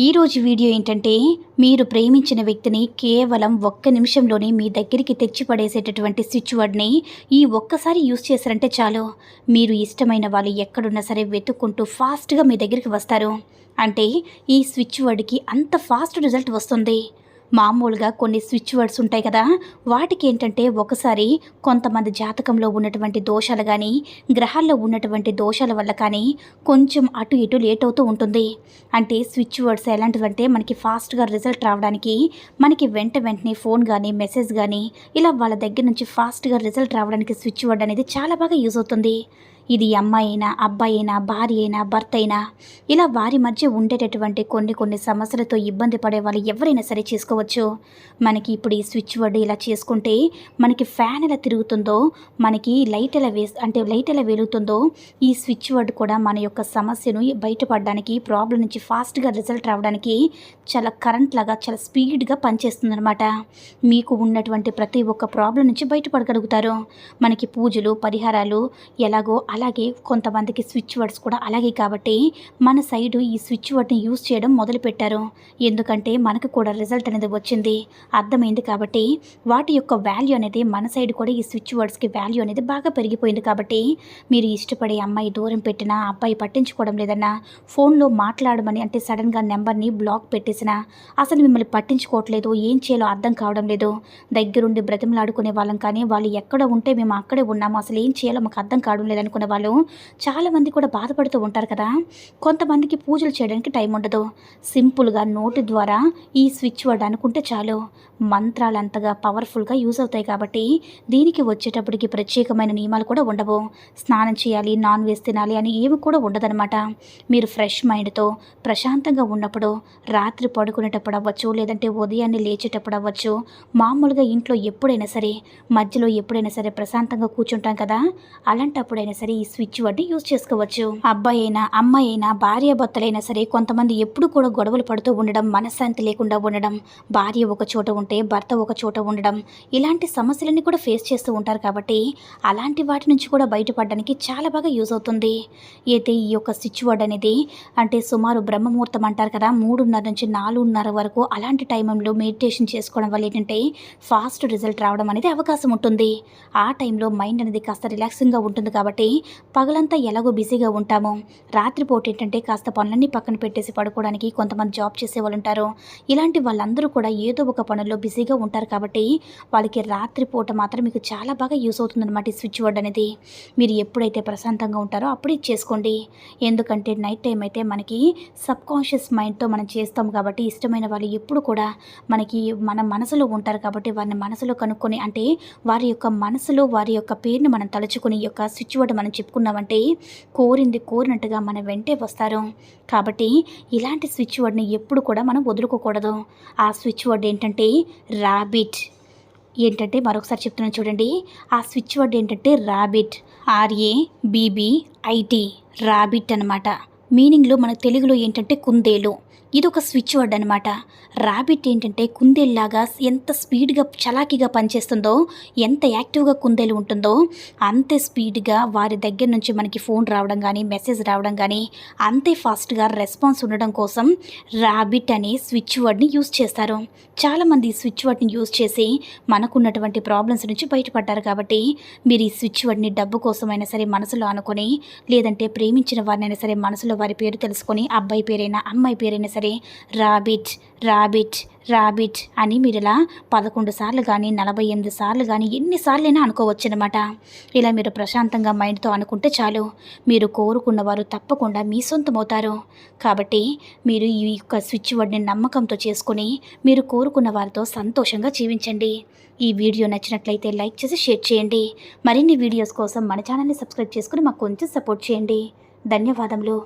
ఈరోజు వీడియో ఏంటంటే మీరు ప్రేమించిన వ్యక్తిని కేవలం ఒక్క నిమిషంలోనే మీ దగ్గరికి తెచ్చి పడేసేటటువంటి స్విచ్ వర్డ్ని ఈ ఒక్కసారి యూస్ చేశారంటే చాలు. మీరు ఇష్టమైన వాళ్ళు ఎక్కడున్నా సరే వెతుక్కుంటూ ఫాస్ట్గా మీ దగ్గరికి వస్తారు. అంటే ఈ స్విచ్ వర్డ్కి అంత ఫాస్ట్ రిజల్ట్ వస్తుంది. మామూలుగా కొన్ని స్విచ్ వర్డ్స్ ఉంటాయి కదా వాటికి ఏంటంటే ఒకసారి కొంతమంది జాతకంలో ఉన్నటువంటి దోషాలు కానీ గ్రహాల్లో ఉన్నటువంటి దోషాల వల్ల కానీ కొంచెం అటు ఇటు లేట్ అవుతూ ఉంటుంది. అంటే స్విచ్ వర్డ్స్ ఎలాంటివంటే మనకి ఫాస్ట్గా రిజల్ట్ రావడానికి మనకి వెంట వెంటనే ఫోన్ కానీ మెసేజ్ కానీ ఇలా వాళ్ళ దగ్గర నుంచి ఫాస్ట్గా రిజల్ట్ రావడానికి స్విచ్ వర్డ్ అనేది చాలా బాగా యూజ్ అవుతుంది. ఇది అమ్మాయి అయినా అబ్బాయి అయినా భార్య అయినా భర్త అయినా ఇలా వారి మధ్య ఉండేటటువంటి కొన్ని కొన్ని సమస్యలతో ఇబ్బంది పడే వాళ్ళు ఎవరైనా సరే చేసుకోవచ్చు. మనకి ఇప్పుడు ఈ స్విచ్ వర్డ్ ఇలా చేసుకుంటే మనకి ఫ్యాన్ ఎలా తిరుగుతుందో మనకి లైట్ ఎలా వేస్ అంటే లైట్ ఎలా వెలుగుతుందో ఈ స్విచ్ వర్డ్ కూడా మన యొక్క సమస్యను బయటపడడానికి ప్రాబ్లం నుంచి ఫాస్ట్గా రిజల్ట్ రావడానికి చాలా కరెంట్ లాగా చాలా స్పీడ్గా పనిచేస్తుంది అనమాట మీకు ఉన్నటువంటి ప్రతి ఒక్క ప్రాబ్లం నుంచి బయటపడగలుగుతారు. మనకి పూజలు పరిహారాలు ఎలాగో అలాగే కొంతమందికి స్విచ్ వర్డ్స్ కూడా అలాగే కాబట్టి మన సైడు ఈ స్విచ్ వర్డ్ని యూజ్ చేయడం మొదలుపెట్టారు. ఎందుకంటే మనకు కూడా రిజల్ట్ అనేది వచ్చింది. అర్థమైంది కాబట్టి వాటి యొక్క వాల్యూ అనేది మన సైడ్ కూడా ఈ స్విచ్ వర్డ్స్కి వాల్యూ అనేది బాగా పెరిగిపోయింది కాబట్టి మీరు ఇష్టపడే అమ్మాయి దూరం పెట్టినా అబ్బాయి పట్టించుకోవడం లేదన్నా ఫోన్లో మాట్లాడమని అంటే సడన్గా నెంబర్ని బ్లాక్ పెట్టేసినా అసలు మిమ్మల్ని పట్టించుకోవట్లేదు ఏం చేయాలో అర్థం కావడం లేదు. దగ్గరుండి బ్రతిమలాడుకునే వాళ్ళం కానీ వాళ్ళు ఎక్కడ ఉంటే మేము అక్కడే ఉన్నాము అసలు ఏం చేయాలో మాకు అర్థం కావడం లేదనుకున్నాం వాళ్ళు చాలామంది కూడా బాధపడుతూ ఉంటారు కదా. కొంతమందికి పూజలు చేయడానికి టైం ఉండదు. సింపుల్గా నోటి ద్వారా ఈ స్విచ్ వర్డ్ అనుకుంటే చాలు. మంత్రాలు అంతగా పవర్ఫుల్గా యూజ్ అవుతాయి కాబట్టి దీనికి వచ్చేటప్పటికి ప్రత్యేకమైన నియమాలు కూడా ఉండవు. స్నానం చేయాలి నాన్ వెజ్ తినాలి అని ఏమి కూడా ఉండదన్నమాట. మీరు ఫ్రెష్ మైండ్తో ప్రశాంతంగా ఉన్నప్పుడు రాత్రి పడుకునేటప్పుడు అవ్వచ్చు లేదంటే ఉదయాన్నే లేచేటప్పుడు అవ్వచ్చు మామూలుగా ఇంట్లో ఎప్పుడైనా సరే మధ్యలో ఎప్పుడైనా సరే ప్రశాంతంగా కూర్చుంటాం కదా. అలాంటప్పుడైనా సరే ఈ స్విచ్ వడ్డీ యూజ్ చేసుకోవచ్చు. అబ్బాయి అయినా అమ్మాయి అయినా భార్య భర్తలైనా సరే కొంతమంది ఎప్పుడు కూడా గొడవలు పడుతూ ఉండడం మనశ్శాంతి లేకుండా ఉండడం భార్య ఒక చోట ఉంటే భర్త ఒక చోట ఉండడం ఇలాంటి సమస్యలన్నీ కూడా ఫేస్ చేస్తూ ఉంటారు కాబట్టి అలాంటి వాటి నుంచి కూడా బయటపడడానికి చాలా బాగా యూజ్ అవుతుంది. అయితే ఈ యొక్క స్విచ్ వర్డ్ అనేది అంటే సుమారు బ్రహ్మముహూర్తం అంటారు కదా మూడున్నర నుంచి నాలుగున్నర వరకు అలాంటి టైంలో మెడిటేషన్ చేసుకోవడం వల్ల ఏంటంటే ఫాస్ట్ రిజల్ట్ రావడం అనేది అవకాశం ఉంటుంది. ఆ టైంలో మైండ్ అనేది కాస్త రిలాక్సింగ్గా ఉంటుంది కాబట్టి పగలంతా ఎలాగో బిజీగా ఉంటాము. రాత్రిపూట ఏంటంటే కాస్త పనులన్నీ పక్కన పెట్టేసి పడుకోవడానికి కొంతమంది జాబ్ చేసే వాళ్ళు ఉంటారు ఇలాంటి వాళ్ళందరూ కూడా ఏదో ఒక పనుల్లో బిజీగా ఉంటారు కాబట్టి వాళ్ళకి రాత్రిపూట మాత్రం మీకు చాలా బాగా యూస్ అవుతుందన్నమాట ఈ స్విచ్ బోర్డ్ అనేది. మీరు ఎప్పుడైతే ప్రశాంతంగా ఉంటారో అప్పుడు ఇది చేసుకోండి. ఎందుకంటే నైట్ టైం అయితే మనకి సబ్ కాన్షియస్ మైండ్తో మనం చేస్తాం కాబట్టి ఇష్టమైన వాళ్ళు ఎప్పుడు కూడా మనకి మన మనసులో ఉంటారు కాబట్టి వారిని మనసులో కనుక్కొని అంటే వారి యొక్క మనసులో వారి యొక్క పేరుని మనం తలుచుకుని ఈ యొక్క స్విచ్ బోర్డ్ మనం చెప్పుకున్నామంటే కోరింది కోరినట్టుగా మన వెంటే వస్తారు. కాబట్టి ఇలాంటి స్విచ్ వర్డ్ని ఎప్పుడు కూడా మనం వదులుకోకూడదు. ఆ స్విచ్ వర్డ్ ఏంటంటే రాబిట్ ఏంటంటే మరొకసారి చెప్తున్నాను చూడండి. ఆ స్విచ్ వర్డ్ ఏంటంటే rabbit R A B B I T rabbit అనమాట మీనింగ్లో మన తెలుగులో ఏంటంటే కుందేలు. ఇది ఒక స్విచ్ వర్డ్ అనమాట ర్యాబిట్ ఏంటంటే కుందేల్లాగా ఎంత స్పీడ్గా చలాకీగా పనిచేస్తుందో ఎంత యాక్టివ్గా కుందేలు ఉంటుందో అంతే స్పీడ్గా వారి దగ్గర నుంచి మనకి ఫోన్ రావడం కానీ మెసేజ్ రావడం కానీ అంతే ఫాస్ట్గా రెస్పాన్స్ ఉండడం కోసం ర్యాబిట్ అనే స్విచ్ వర్డ్ని యూస్ చేస్తారు. చాలామంది ఈ స్విచ్ వర్డ్ని యూస్ చేసి మనకున్నటువంటి ప్రాబ్లమ్స్ నుంచి బయటపడ్డారు కాబట్టి మీరు ఈ స్విచ్ వర్డ్ని డబ్బు కోసమైనా సరే మనసులో అనుకొని లేదంటే ప్రేమించిన వారినైనా సరే మనసులో వారి పేరు తెలుసుకొని అబ్బాయి పేరైనా అమ్మాయి పేరైనా సరే రాబిట్ రాబిట్ రాబిట్ అని మీరు ఇలా పదకొండు సార్లు కానీ నలభై ఎనిమిది సార్లు కానీ ఎన్నిసార్లైనా అనుకోవచ్చు అనమాట ఇలా మీరు ప్రశాంతంగా మైండ్తో అనుకుంటే చాలు. మీరు కోరుకున్న వారు తప్పకుండా మీ సొంతమవుతారు. కాబట్టి మీరు ఈ యొక్క స్విచ్ వర్డ్ని నమ్మకంతో చేసుకుని మీరు కోరుకున్న వారితో సంతోషంగా జీవించండి. ఈ వీడియో నచ్చినట్లయితే లైక్ చేసి షేర్ చేయండి. మరిన్ని వీడియోస్ కోసం మన ఛానల్ని సబ్స్క్రైబ్ చేసుకుని మాకు కొంచెం సపోర్ట్ చేయండి. ధన్యవాదములు.